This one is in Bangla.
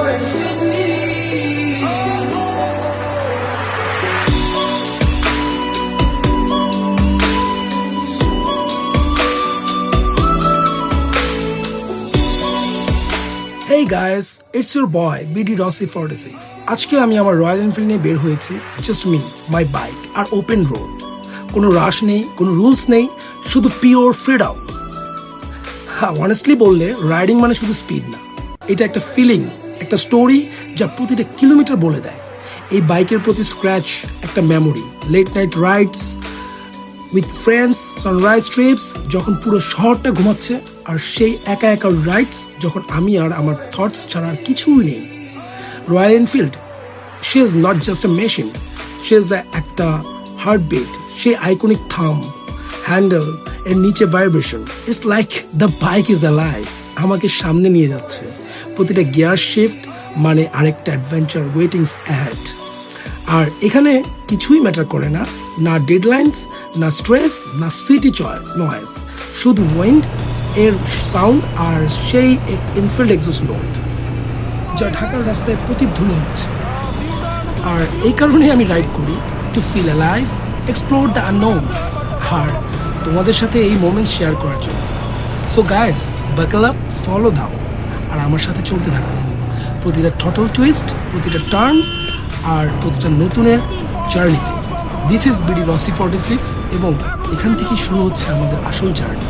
Hey guys it's your boy BD Rossi forty six আজকে আমি আমার রয়্যাল এনফিল্ড নিয়ে বের হয়েছি জাস্ট মি মাই বাইক আর ওপেন রোড কোনো রাশ নেই, কোনো রুলস নেই, শুধু পিওর ফ্রিডম হ্যাঁ অনেস্টলি বললে রাইডিং মানে শুধু স্পিড না, এটা একটা ফিলিং একটা স্টোরি যা প্রতিটা কিলোমিটার বলে দেয়। এই বাইকের প্রতি স্ক্র্যাচ একটা memory late night rides with friends sunrise trips যখন পুরো শহরটা ঘুমাচ্ছে, আর সেই একা একা রাইডস যখন আমি আর আমার থটস ছাড়া আর কিছুই নেই। Royal Enfield she is not just a machine she is একটা হার্টবিট সেই আইকনিক থাম হ্যান্ডেল এর নিচে vibration it's like the bike is a life আমাকে সামনে নিয়ে যাচ্ছে। প্রতিটা গিয়ার শিফট মানে আরেকটা অ্যাডভেঞ্চার ওয়েটিংস অ্যাড আর এখানে কিছুই ম্যাটার করে না না ডেডলাইন্স না স্ট্রেস না সিটি চয় নয়েস শুধু ওয়েন্ড এর সাউন্ড আর সেই ইনফিল্ড এক্সোস নোট যা ঢাকার রাস্তায় প্রতিধ্বনি হচ্ছে। আর এই কারণে আমি রাইড করি to feel life explore the unknown আর তোমাদের সাথে এই মোমেন্টস শেয়ার করার জন্য। So guys buckle up follow দাও আর আমার সাথে চলতে থাকো। প্রতিটা টটল টুইস্ট প্রতিটা টার্ন আর প্রতিটা নতুনের জার্নিতে this is BD Rossi forty six এবং এখান থেকেই শুরু হচ্ছে আমাদের আসল জার্নি